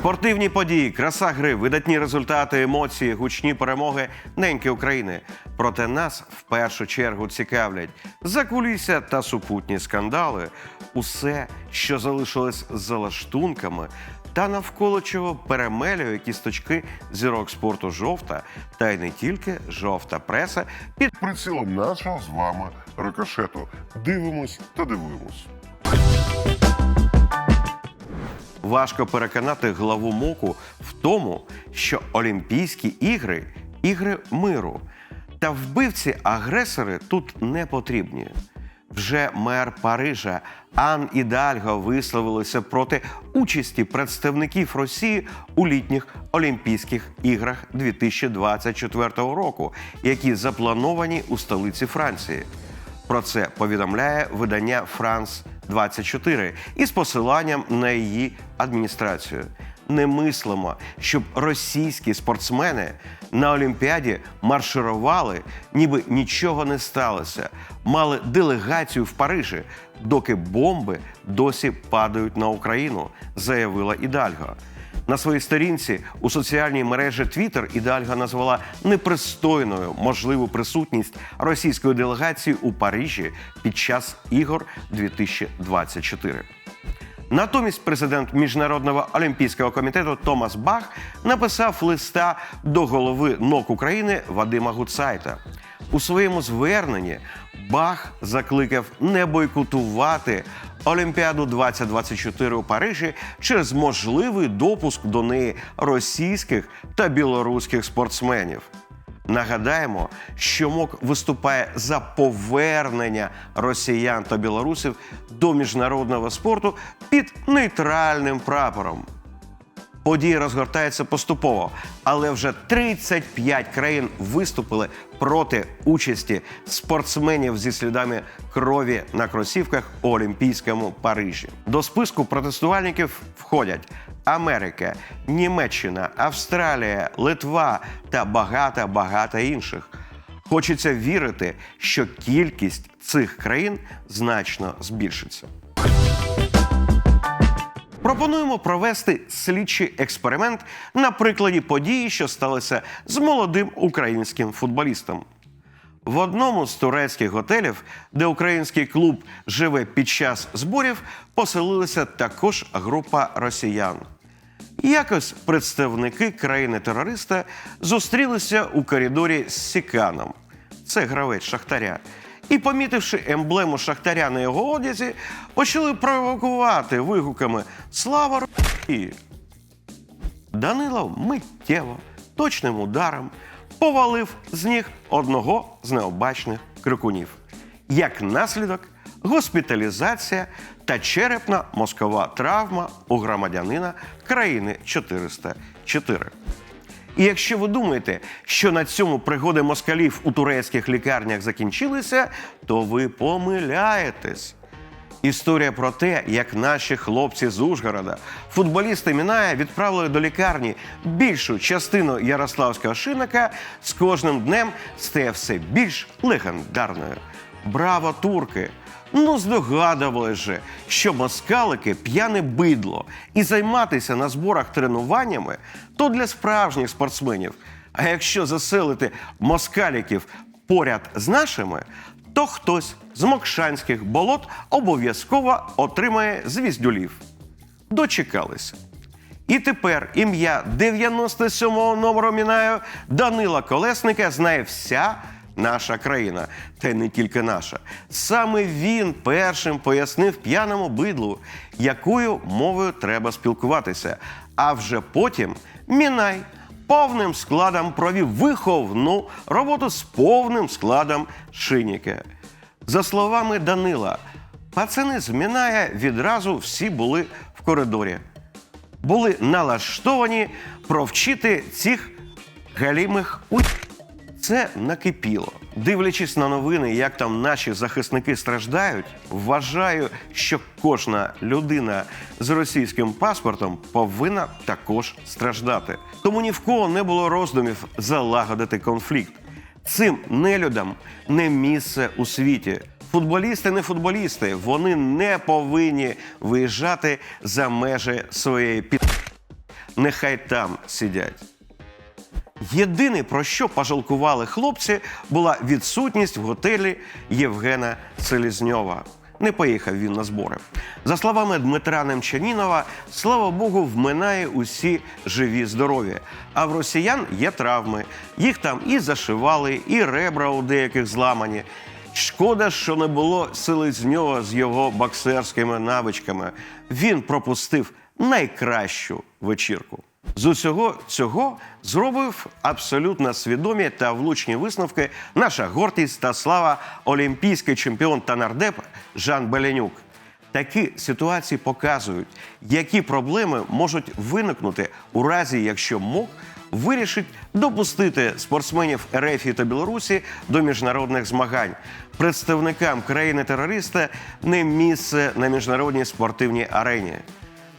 Спортивні події, краса гри, видатні результати, емоції, гучні перемоги неньки України. Проте нас в першу чергу цікавлять закулісся та супутні скандали, усе, що залишилось за лаштунками, та навколо чого перемелює кісточки зірок спорту жовта, та й не тільки жовта преса під прицілом нашого з вами рикошету. Дивимось та дивимось. Важко переконати главу МОКу в тому, що Олімпійські ігри ігри миру. Та вбивці-агресори тут не потрібні. Вже мер Парижа Ан Ідальго висловилися проти участі представників Росії у літніх Олімпійських іграх 2024 року, які заплановані у столиці Франції. Про це повідомляє видання Франс 24 із посиланням на її адміністрацію. Немислимо, щоб російські спортсмени на Олімпіаді марширували, ніби нічого не сталося, мали делегацію в Парижі, доки бомби досі падають на Україну, заявила Ідальго. На своїй сторінці у соціальній мережі Twitter Ідальга назвала непристойною можливу присутність російської делегації у Парижі під час ігор 2024. Натомість президент Міжнародного олімпійського комітету Томас Бах написав листа до голови НОК України Вадима Гуцайта. У своєму зверненні Бах закликав не бойкотувати Олімпіаду 2024 у Парижі через можливий допуск до неї російських та білоруських спортсменів. Нагадаємо, що МОК виступає за повернення росіян та білорусів до міжнародного спорту під нейтральним прапором. Події розгортаються поступово, але вже 35 країн виступили проти участі спортсменів зі слідами крові на кросівках у Олімпійському Парижі. До списку протестувальників входять Америка, Німеччина, Австралія, Литва та багато багато інших. Хочеться вірити, що кількість цих країн значно збільшиться. Пропонуємо провести слідчий експеримент на прикладі події, що сталося з молодим українським футболістом. В одному з турецьких готелів, де український клуб живе під час зборів, поселилася також група росіян. Якось представники країни-терориста зустрілися у коридорі з Сіканом. Це гравець Шахтаря. І, помітивши емблему Шахтаря на його одязі, почали провокувати вигуками Слава Росії! Данилов миттєво, точним ударом повалив з ніг одного з необачних крикунів. Як наслідок, госпіталізація та черепна мозкова травма у громадянина країни 404. І якщо ви думаєте, що на цьому пригоди москалів у турецьких лікарнях закінчилися, то ви помиляєтесь. Історія про те, як наші хлопці з Ужгорода, футболісти Міная відправили до лікарні більшу частину ярославського шинника, з кожним днем стає все більш легендарною. Браво, турки! Ну, здогадували же, що москалики п'яне бидло, і займатися на зборах тренуваннями то для справжніх спортсменів. А якщо заселити москаліків поряд з нашими, то хтось з мокшанських болот обов'язково отримає звіздюлів. Дочекалися. І тепер ім'я 97-го номеру Мінаю Данила Колесника знає вся наша країна, та й не тільки наша. Саме він першим пояснив п'яному бидлу, якою мовою треба спілкуватися. А вже потім Мінай повним складом провів виховну роботу з повним складом шиніка. За словами Данила, пацани з Міная відразу всі були в коридорі були налаштовані провчити цих галімих у це накипіло. Дивлячись на новини, як там наші захисники страждають, вважаю, що кожна людина з російським паспортом повинна також страждати. Тому ні в кого не було роздумів залагодити конфлікт. Цим нелюдам не місце у світі. Футболісти не футболісти, вони не повинні виїжджати за межі своєї під. нехай там сидять. Єдине, про що пожалкували хлопці, була відсутність в готелі Євгена Селізньова. Не поїхав він на збори. За словами Дмитра Немчанінова, слава Богу, вминає усі живі здорові. А в росіян є травми. Їх там і зашивали, і ребра у деяких зламані. Шкода, що не було Селезньова з його боксерськими навичками. Він пропустив найкращу вечірку. З усього цього зробив абсолютно свідомі та влучні висновки наша гордість та слава олімпійський чемпіон та нардеп Жан Беленюк. Такі ситуації показують, які проблеми можуть виникнути у разі, якщо МОК вирішить допустити спортсменів РФ та Білорусі до міжнародних змагань. Представникам країни-терориста не місце на міжнародній спортивній арені.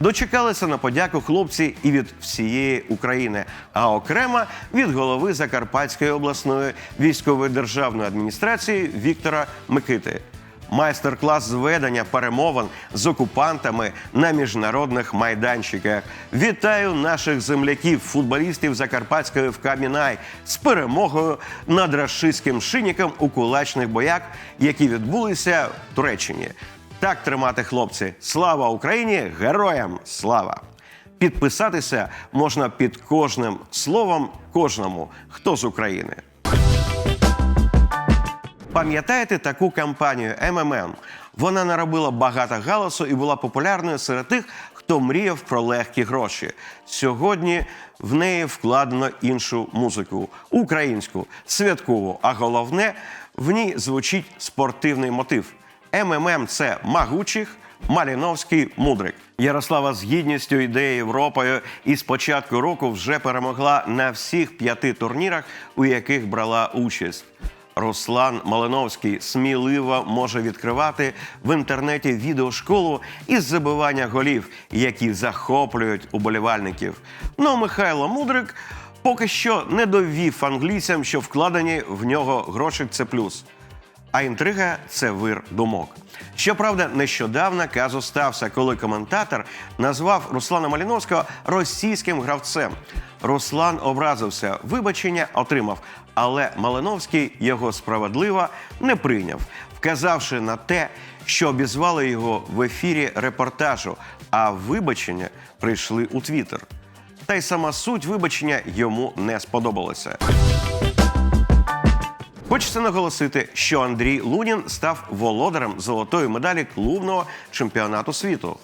Дочекалися на подяку хлопці і від всієї України, а окремо від голови Закарпатської обласної військової державної адміністрації Віктора Микити. Майстер-клас зведення перемовин з окупантами на міжнародних майданчиках. Вітаю наших земляків, футболістів Закарпатської в Камінай з перемогою над рашистським шиніком у кулачних боях, які відбулися в Туреччині. Так тримати, хлопці. Слава Україні! Героям слава! Підписатися можна під кожним словом кожному, хто з України. Пам'ятаєте таку кампанію МММ? Вона наробила багато галасу і була популярною серед тих, хто мріяв про легкі гроші. Сьогодні в неї вкладено іншу музику українську, святкову. А головне, в ній звучить спортивний мотив. МММ це Магучих, Маліновський, Мудрик. Ярослава з гідністю йде Європою і з початку року вже перемогла на всіх п'яти турнірах, у яких брала участь. Руслан Малиновський сміливо може відкривати в інтернеті відеошколу із забивання голів, які захоплюють уболівальників. Ну, Михайло Мудрик поки що не довів англійцям, що вкладені в нього гроші це плюс. А інтрига це вир думок. Щоправда, нещодавно казус стався, коли коментатор назвав Руслана Маліновського російським гравцем. Руслан образився, вибачення отримав, але Малиновський його справедливо не прийняв, вказавши на те, що обізвали його в ефірі репортажу, а вибачення прийшли у Твіттер. Та й сама суть вибачення йому не сподобалася. Хочеться наголосити, що Андрій Лунін став володарем золотої медалі клубного чемпіонату світу.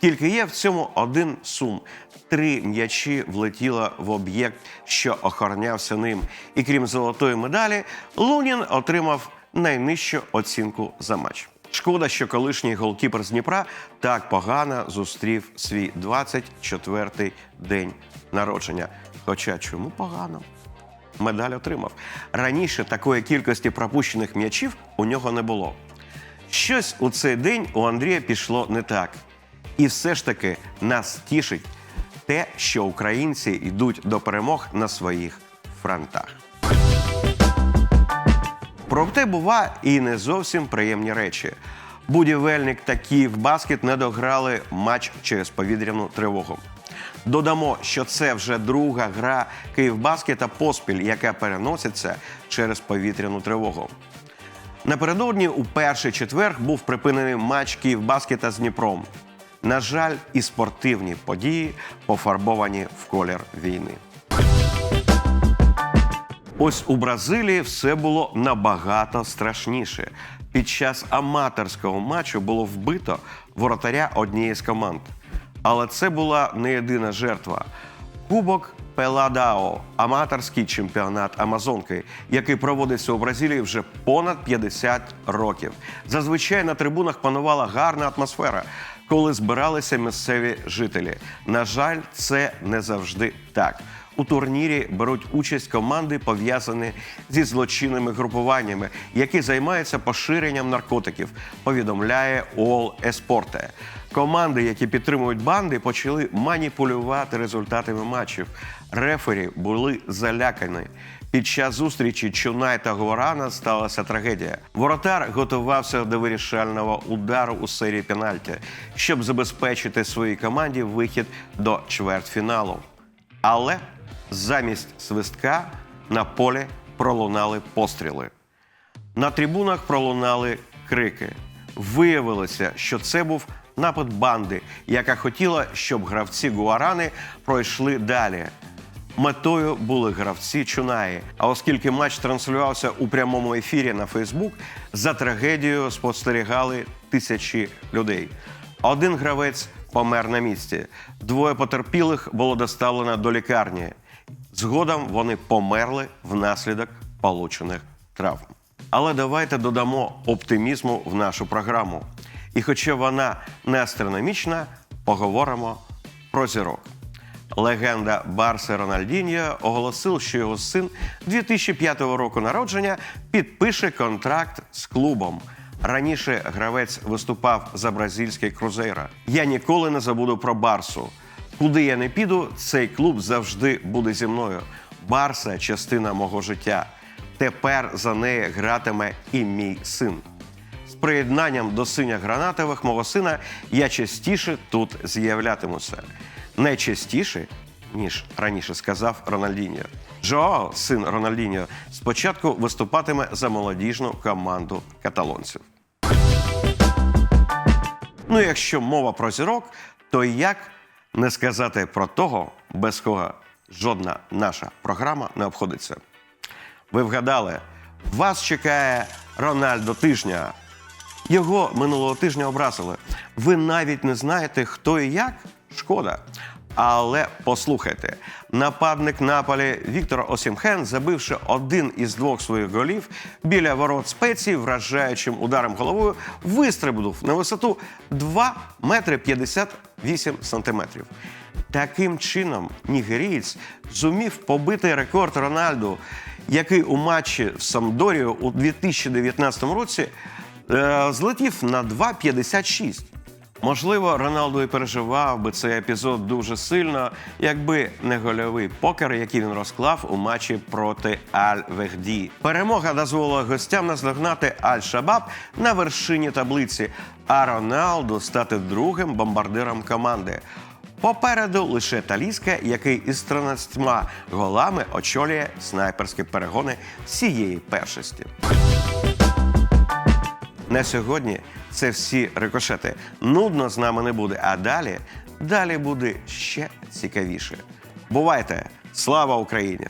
Тільки є в цьому один сум. Три м'ячі влетіло в об'єкт, що охоронявся ним. І крім золотої медалі, Лунін отримав найнижчу оцінку за матч. Шкода, що колишній голкіпер з Дніпра так погано зустрів свій 24-й день народження. Хоча чому погано? Медаль отримав. Раніше такої кількості пропущених м'ячів у нього не було. Щось у цей день у Андрія пішло не так. І все ж таки нас тішить те, що українці йдуть до перемог на своїх фронтах. Проте бува і не зовсім приємні речі. Будівельник та Київбаскет не дограли матч через повітряну тривогу. Додамо, що це вже друга гра Київбаскета поспіль, яка переноситься через повітряну тривогу. Напередодні у перший четвер був припинений матч Київбаскета з Дніпром. На жаль, і спортивні події пофарбовані в колір війни. Ось у Бразилії все було набагато страшніше. Під час аматорського матчу було вбито воротаря однієї з команд. Але це була не єдина жертва. Кубок Пеладао, аматорський чемпіонат Амазонки, який проводиться у Бразилії вже понад 50 років. Зазвичай на трибунах панувала гарна атмосфера, коли збиралися місцеві жителі. На жаль, це не завжди так. У турнірі беруть участь команди, пов'язані зі злочинними групуваннями, які займаються поширенням наркотиків. Повідомляє All Esporte. Команди, які підтримують банди, почали маніпулювати результатами матчів. Рефері були залякані. Під час зустрічі Чунай та Гуарана сталася трагедія. Воротар готувався до вирішального удару у серії пенальті, щоб забезпечити своїй команді вихід до чвертьфіналу. Але замість свистка на полі пролунали постріли. На трибунах пролунали крики. Виявилося, що це був напад банди, яка хотіла, щоб гравці Гуарани пройшли далі. Метою були гравці Чунаї. А оскільки матч транслювався у прямому ефірі на Фейсбук, за трагедією спостерігали тисячі людей. Один гравець помер на місці. Двоє потерпілих було доставлено до лікарні. Згодом вони померли внаслідок получених травм. Але давайте додамо оптимізму в нашу програму. І хоча вона не астрономічна, поговоримо про зірок. Легенда Барси Рональдіньо оголосив, що його син 2005 року народження підпише контракт з клубом. Раніше гравець виступав за бразильський крузейра. Я ніколи не забуду про Барсу. Куди я не піду, цей клуб завжди буде зі мною. Барса частина мого життя. Тепер за неї гратиме і мій син. З приєднанням до синя гранатових мого сина я частіше тут з'являтимуся. Не частіше, ніж раніше сказав Рональдіньо. Жоао, син Рональдіньо, спочатку виступатиме за молодіжну команду каталонців. Ну, якщо мова про зірок, то як не сказати про того, без кого жодна наша програма не обходиться. Ви вгадали, вас чекає Рональдо тижня. Його минулого тижня образили. Ви навіть не знаєте, хто і як? Шкода. Але послухайте, нападник Наполі Віктор Осімхен, забивши один із двох своїх голів біля ворот спеції, вражаючим ударом головою, вистрибнув на висоту 2 метри 58 сантиметрів. Таким чином, нігерієць зумів побити рекорд Рональду, який у матчі в Самдорію у 2019 році е, злетів на 2,56. Можливо, Роналду і переживав би цей епізод дуже сильно, якби не гольовий покер, який він розклав у матчі проти Аль-Вехді. Перемога дозволила гостям наздогнати Аль-Шабаб на вершині таблиці, а Роналду стати другим бомбардиром команди. Попереду лише Таліска, який із 13 голами очолює снайперські перегони всієї першості. На сьогодні це всі рикошети. Нудно з нами не буде. А далі, далі буде ще цікавіше. Бувайте! Слава Україні!